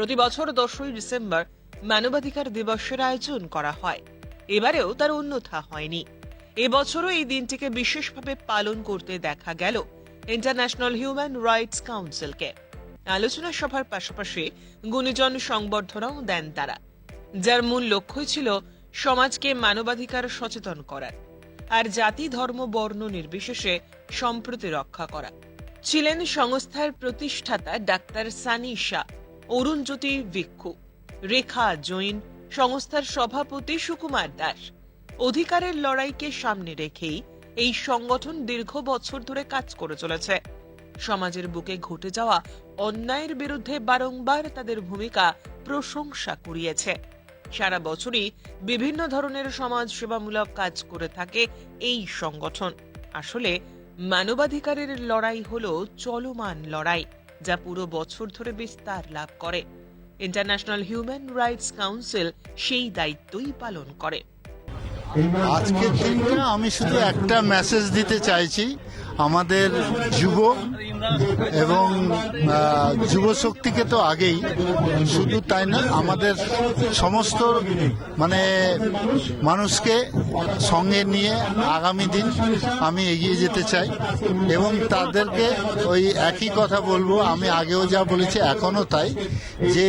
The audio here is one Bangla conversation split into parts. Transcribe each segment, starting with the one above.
প্রতি বছর দশই ডিসেম্বর মানবাধিকার দিবসের আয়োজন করা হয়। এবারেও তার অন্যথা হয়নি। এবছরও এই দিনটিকে বিশেষভাবে পালন করতে দেখা গেল ইন্টারন্যাশনাল হিউম্যান রাইটস কাউন্সিলকে। আলোচনা সভার পাশাপাশি গুণীজন সংবর্ধনাও দেন তারা, যার মূল লক্ষ্যই ছিল সমাজকে মানবাধিকার সচেতন করার আর জাতি, ধর্ম, বর্ণ নির্বিশেষে সম্প্রতি রক্ষা করা। ছিলেন সংস্থার প্রতিষ্ঠাতা ডাক্তার সানি শাহ। অরুণজ্যোতি ভিক্ষু, রেখা জৈন, সংস্থার সভাপতি সুকুমার দাস। অধিকারের লড়াইকে সামনে রেখেই এই সংগঠন দীর্ঘ বছর ধরে কাজ করে চলেছে। সমাজের বুকে ঘটে যাওয়া অন্যায়ের বিরুদ্ধে বারংবার তাদের ভূমিকা প্রশংসা কুড়িয়েছে। সারা বছরই বিভিন্ন ধরনের সমাজ সেবামূলক কাজ করে থাকে এই সংগঠন। আসলে মানবাধিকারের লড়াই হলো চলমান লড়াই। যা পুরো বছর ধরে বিস্তার লাভ করে। ইন্টারন্যাশনাল হিউম্যান রাইটস কাউন্সিল সেই দায়িত্বই পালন করে। আজকের দিনটা আমি শুধু একটা মেসেজ দিতে চাইছি। আমাদের যুব এবং আহ, যুব শক্তিকে তো আগেই শুধু তাই না আমাদের সমস্ত মানে মানুষকে সঙ্গে নিয়ে আগামী দিন আমি এগিয়ে যেতে চাই এবং তাদেরকে ওই একই কথা বলব আমি আগেও যা বলেছি এখনও তাই যে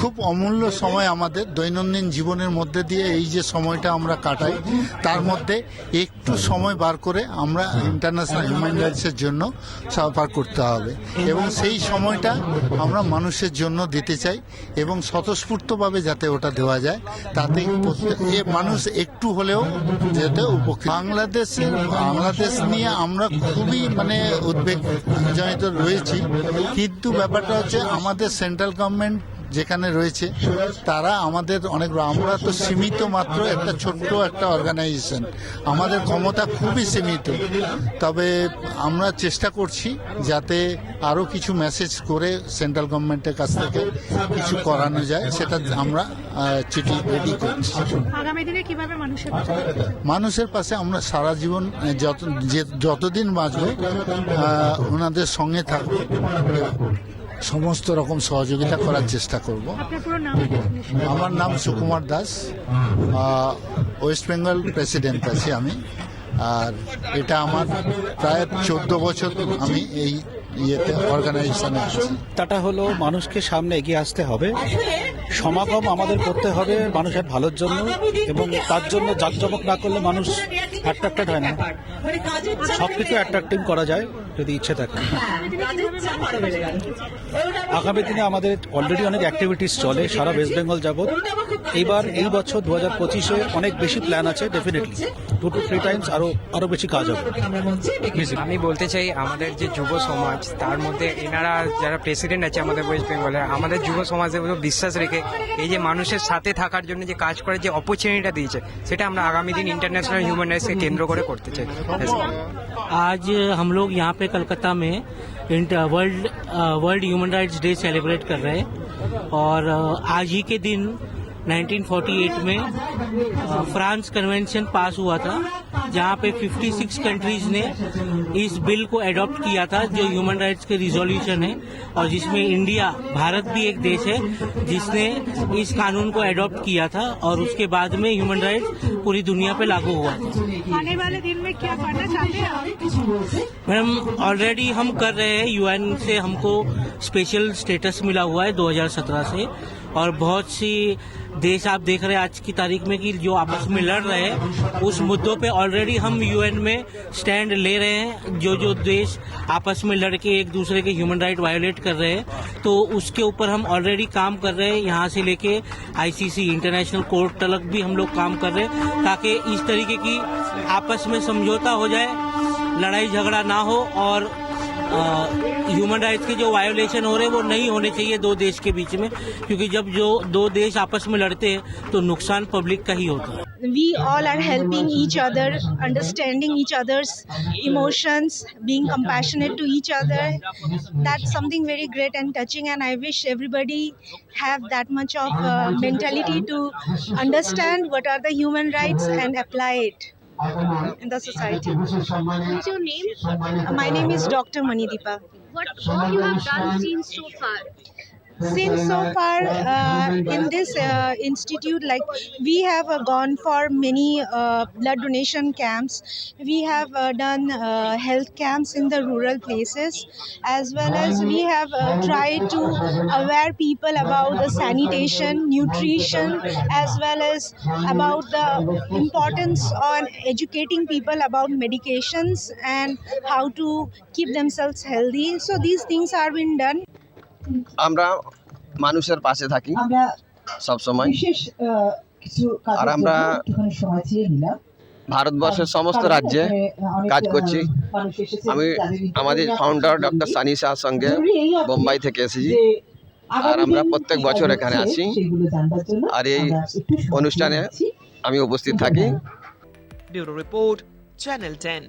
খুব অমূল্য সময় আমাদের দৈনন্দিন জীবনের মধ্যে দিয়ে এই যে সময়টা আমরা কাটাই তার মধ্যে একটু সময় বার করে আমরা ইন্টারন্যাশনাল হিউম্যান রাইটসের জন্য সাফার করতে হবে। এবং সেই সময়টা আমরা মানুষের জন্য দিতে চাই এবং স্বতঃস্ফূর্তভাবে যাতে ওটা দেওয়া যায়, তাতে এ মানুষ একটু হলেও যাতে উপকৃত বাংলাদেশ বাংলাদেশ নিয়ে আমরা খুবই মানে উদ্বেগজনিত রয়েছি। কিন্তু ব্যাপারটা হচ্ছে আমাদের সেন্ট্রাল গভর্নমেন্ট যেখানে রয়েছে তারা আমাদের অনেক আমরা তো সীমিত মাত্র একটা ছোট্ট একটা অর্গানাইজেশন আমাদের ক্ষমতা খুবই সীমিত। তবে আমরা চেষ্টা করছি যাতে আরও কিছু মেসেজ করে সেন্ট্রাল গভর্নমেন্টের কাছ থেকে কিছু করানো যায় সেটা আমরা চিঠি রেডি করছি। মানুষের পাশে আমরা সারা জীবন যত যতদিন বাঁচবো ওনাদের সঙ্গে থাকব। সমস্ত রকম সহযোগিতা করার চেষ্টা করব। আপনার পুরো নাম আমার নাম সুকুমার দাস। ওয়েস্ট বেঙ্গল প্রেসিডেন্ট আছি আমি। আর এটা আমার প্রায় চোদ্দ বছর আমি এই ইয়েতে অর্গানাইজেশনে আছি। তাটা হলো মানুষকে সামনে এগিয়ে আসতে হবে। সমাগম আমাদের করতে হবে মানুষের ভালোর জন্য এবং তার জন্য জাঁকজমক না করলে মানুষ অ্যাট্রাক্টেড হয় না। সবকিছু অ্যাট্রাক্টিভ করা যায় যদি ইচ্ছে থাকে। আগামী দিনে আমাদের অলরেডি অনেক অ্যাক্টিভিটিস চলে, সারা ওয়েস্ট বেঙ্গল যাবৎ। এইবার এই বছর দু হাজার পঁচিশে অনেক বেশি প্ল্যান আছে definitely two two three times আরও আরও বেশি কাজ হবে। আমি বলতে চাই, আমাদের যে যুব সমাজ, তার মধ্যে এনারা যারা প্রেসিডেন্ট আছে আমাদের ওয়েস্ট বেঙ্গলে আমাদের যুব সমাজের বিশ্বাস রেখে এই যে মানুষের সাথে থাকার জন্য যে কাজ করার যে অপরচুনিটিটা দিয়েছে সেটা আমরা আগামী দিন ইন্টারন্যাশনাল হিউম্যান রাইটসকে কেন্দ্র করে করতে চাই आज हम लोग यहाँ पे कलकत्ता में world world human rights day celebrate कर रहे हैं और अ, आज ही के दिन 1948 में अ, फ्रांस कन्वेंशन पास हुआ था जहाँ पे 56 कंट्रीज़ ने इस बिल को एडॉप्ट किया था जो ह्यूमन राइट्स के रिजोल्यूशन है और जिसमें इंडिया भारत भी एक देश है जिसने इस कानून को एडॉप्ट किया था और उसके बाद में ह्यूमन राइट्स पूरी दुनिया पे लागू हुआ था। आने वाले दिन में क्या करना चाहते हैं मैडम ऑलरेडी हम कर रहे हैं यूएन से हमको स्पेशल स्टेटस मिला हुआ है 2017 से और बहुत सी देश आप देख रहे हैं आज की तारीख में कि जो आपस में लड़ रहे हैं, उस मुद्दों पे ऑलरेडी हम यूएन में स्टैंड ले रहे हैं। जो जो देश आपस में लड़के एक दूसरे के ह्यूमन राइट वायोलेट कर रहे हैं तो उसके ऊपर हम ऑलरेडी काम कर रहे हैं। यहाँ से लेके आईसीसी इंटरनेशनल कोर्ट तलक भी हम लोग काम कर रहे हैं, ताकि इस तरीके की आपस में समझौता हो जाए, लड़ाई झगड़ा ना हो और ह्यूमन राइट्स के जो वायोलेशन हो रहे हैं, वो नहीं होने चाहिए दो देश के बीच में, क्योंकि जब जो दो देश आपस में लड़ते हैं तो नुकसान पब्लिक का ही होता है। We all are helping each other understanding each other's emotions being compassionate to each other that something very great and touching and I wish everybody have that much of mentality to understand what are the human rights and apply it in the society What's your name? my name is dr manideepa What all you have done seen so far? Since so far uh, in this uh, institute like we have uh, gone for many uh, blood donation camps. We have uh, done uh, health camps in the rural places as well as we have tried to aware people about the sanitation nutrition as well as about the importance on educating people about medications and how to keep themselves healthy. So these things are being done আমরা মানুষের পাশে থাকি আমরা সব সময়। বিশেষ আহ, কিছু কাজের আর আমরা জন্য একটুখানি সময় চেয়ে নিলাম। ভারতবর্ষের সমস্ত রাজ্যে কাজ করছি। আমি আমাদের ফাউন্ডার ডক্টর সানি শাহর সঙ্গে বোম্বাই থেকে এসেছি। আর আমরা প্রত্যেক বছর এখানে আসি। আর এই অনুষ্ঠানে আমি উপস্থিত থাকি। Bureau report channel ten